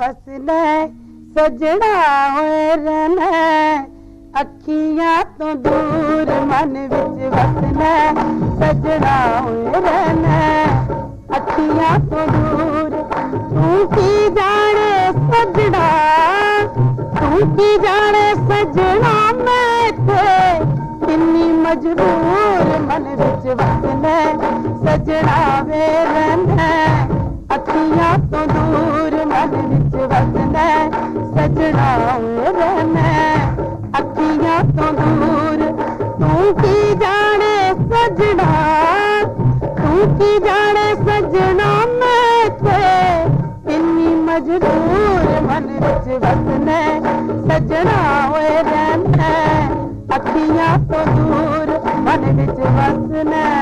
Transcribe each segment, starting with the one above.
हसने, सजना होए रहना, अखियाँ तो दूर मन बिच वसना, सजना होए रहना, अखियाँ तो दूर। तू की जाने सजना, तू की जाने सजना मैं थे। इन्नी मजबूर मन बिच वसना, सजना वे रहना, अखियाँ तो दूर वसद सजना अखियाँ तो दूर, तू की जाने सजना। तू की जाने सजना मैं थे। इन्नी मजबूर मन विच वसन, सजना होए रहना। अखियाँ तो दूर, मन विच वसन।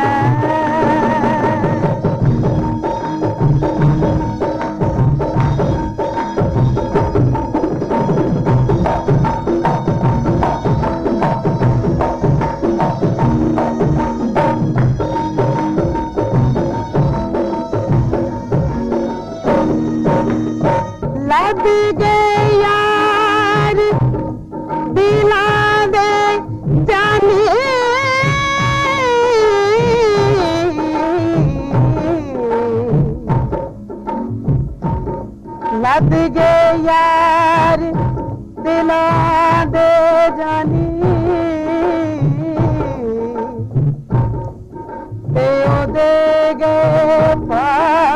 लद गे यार दिला दे जानी ते दे गए पार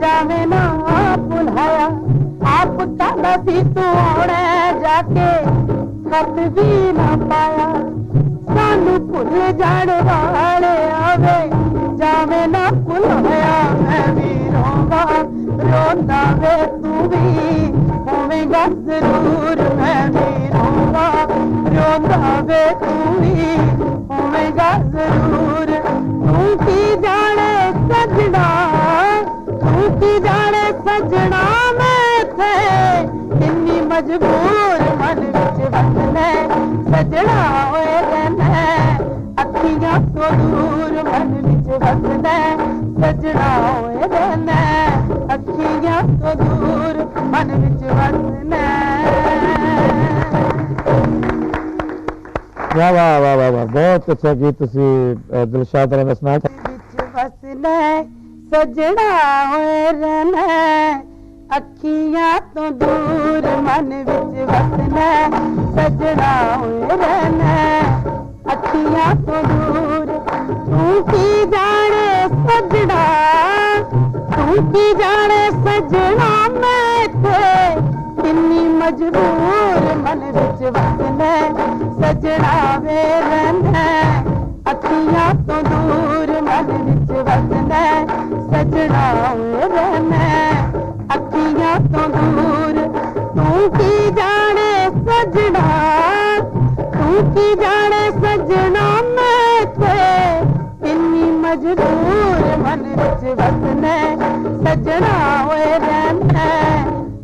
चाहे ना आप बुलाया। आप ताला सी तोड़े जाके खत भी ना पाया। सानू भुल जान वाले आवे, जावे ना भुलाया मैं भी रोवा रोंदा वे तू भी होवेगा ज़रूर मैं भी रोवा रोंदा वे तू भी होवेगा ज़रूर ਕਿੰਨੀ ਮਜਬੂਰ ਮਨ ਵਿੱਚ ਵਸਣਾ ਸਜਣਾ ਹੋਏ ਰਹਿਣਾ ਅੱਖੀਆਂ ਤੋਂ ਦੂਰ ਮਨ ਵਿੱਚ ਵਸਣਾ ਸਜਣਾ ਹੋਏ ਰਹਿਣਾ ਅੱਖੀਆਂ ਤੋਂ ਦੂਰ ਮਨ ਵਿੱਚ ਵਸਣਾ ਵਾਹ ਵਾਹ ਵਾਹ ਵਾਹ ਵਾਹ ਬਹੁਤ ਅੱਛਾ ਗੀਤ ਤੁਸੀਂ ਅ, ਦਿਲਸ਼ਾਦ ਵਾਲਾ ਦਾ ਸੁਣਾਇਆ ਵਿੱਚ ਵਸਣਾ ਸਜਣਾ ਹੋਏ ਰਹਿਣਾ ਅੱਖੀਆਂ ਤੋਂ ਦੂਰ ਮਨ ਵਿੱਚ ਵਸਣਾ ਸਜਣਾ ਹੋਏ ਰਹਿਣਾ ਅੱਖੀਆਂ ਤੋਂ ਦੂਰ ਤੂੰ ਕੀ ਜਾਣੇ ਸਜਣਾ ਤੂੰ ਕੀ ਜਾਣੇ ਸਜਣਾ ਮੈਂ ਤੇ ਕਿੰਨੀ ਮਜਬੂਰ ਮਨ ਵਿੱਚ ਵਸਣਾ ਸਜਣਾ मजबूर मन विच वसने सजना होए रहने।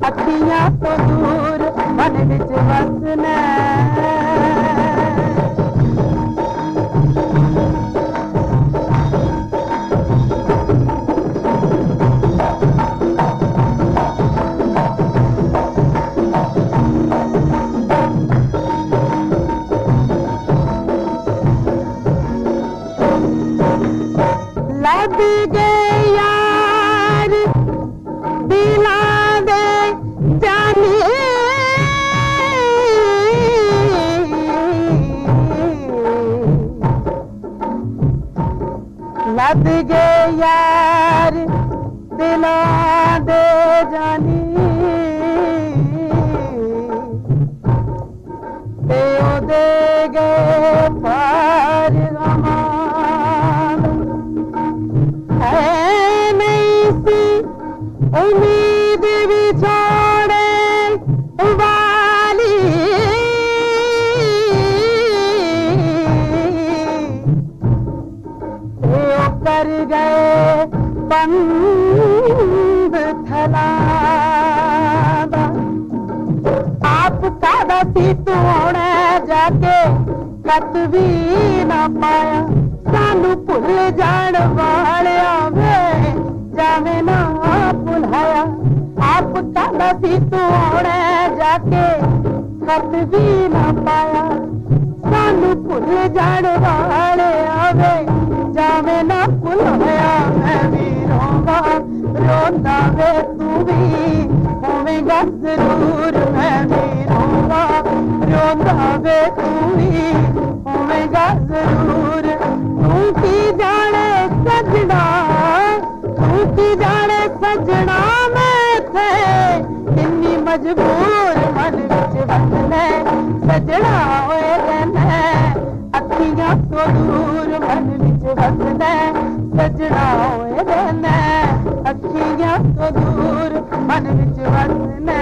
अखियाँ तो दूर मन विच वसने। हद गे यार दिला दे जानी। ते दे गए बंद थलादा आप कादा सी तू जाके कत भी ना पाया। सानू भुल जान वालिया वे जावे ना भुलाया। आप कादा सी तू जाके कत भी ना पाया। सानू भुल जान वाले आवे जावे ना भुलाया मैं वे भी ज़रूर मैं भी रोंगा रोंदा वे तू भी होवेगा ज़रूर तू की जाने सजना तू की जाने सजना मैं थे। किन्नी मजबूर मन विच वसने, सजना होए रहने अखियाँ तो दूर मन विच वसने, सजना होए अखियां तो दूर मन विच वसने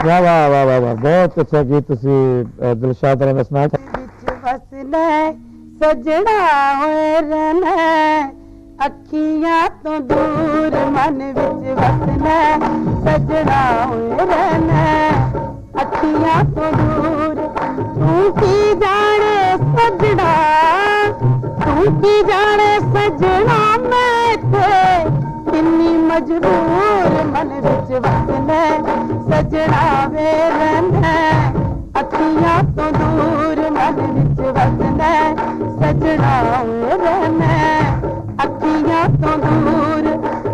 ਵਾਹ ਵਾਹ ਵਾਹ ਵਾਹ ਵਾਹ ਬਹੁਤ ਅੱਛਾ ਗੀਤ ਤੁਸੀਂ ਅ, ਦਿਲਸ਼ਾਦ ਵਾਲਾ ਦਾ ਸੁਣਾਇਆ ਵਿੱਚ ਵਸਣਾ ਸਜਣਾ ਹੋਏ ਰਹਿਣਾ ਅੱਖੀਆਂ ਤੋਂ ਦੂਰ ਮਨ ਵਿੱਚ ਵਸਣਾ ਸਜਣਾ ਹੋਏ ਰਹਿਣਾ ਅੱਖੀਆਂ ਤੋਂ ਦੂਰ ਤੂੰ ਕੀ ਜਾਣੇ ਸਜਣਾ की जाने सजना मैं थे। किन्नी मजबूर मन बिच बसने सजना वे रहने अखियाँ तो दूर मन बिच बसने सजना वे रहने अखियाँ तो दूर,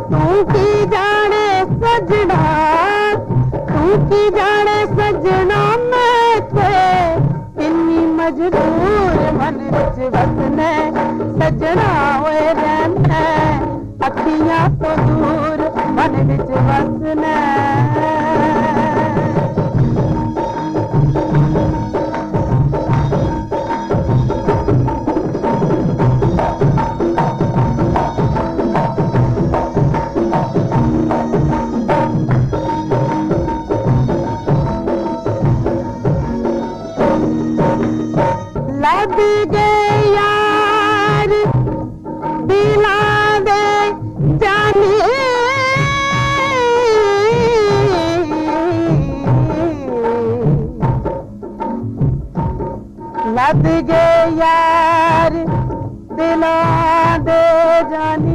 तू की जाने सजना? तू की जाने सजना मैं थे। किन्नी मजबूर मन बिच बसने सजना होए रहने अखियाँ तो दूर मन बिच बसने सदगे यार दिला दे जाने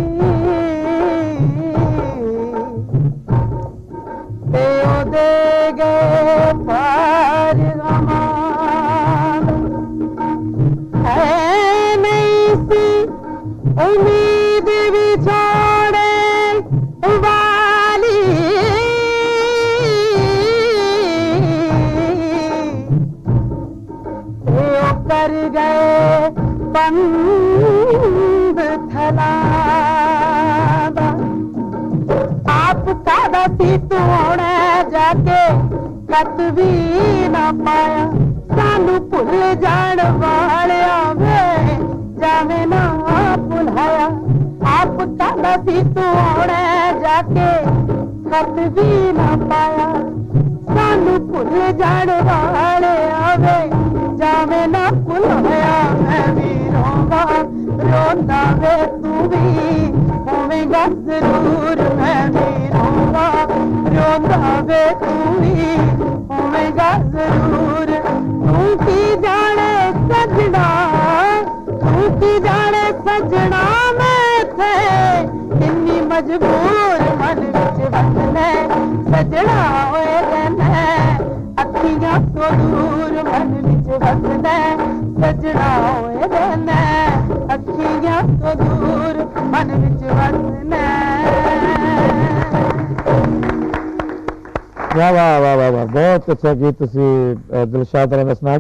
बंद आप आपका रसी तोड़े जाके कत भी ना पाया। सानू भुल जान वाले वे जावे ना भुलाया। आपका रसी तोड़े जाके कत भी ना पाया। भुल जाने वाले आवे जावे ना फूल होया मैं भी रोगा रोंदा वे तू भी होवेगा ज़रूर मैं भी रोगा रोंदा वे तू भी होवेगा ज़रूर तू की जाने सजना तू की जाने सजना मैं थे इन्नी मजबूर मन बिच बंद सजना दुनिया तो दूर मन बिच बसद सजना होए देने अखियाँ तो दूर मन बिच वसने। वाह वाह वाह वाह वाह, बहुत अच्छा गीत दिलशाद ने दसना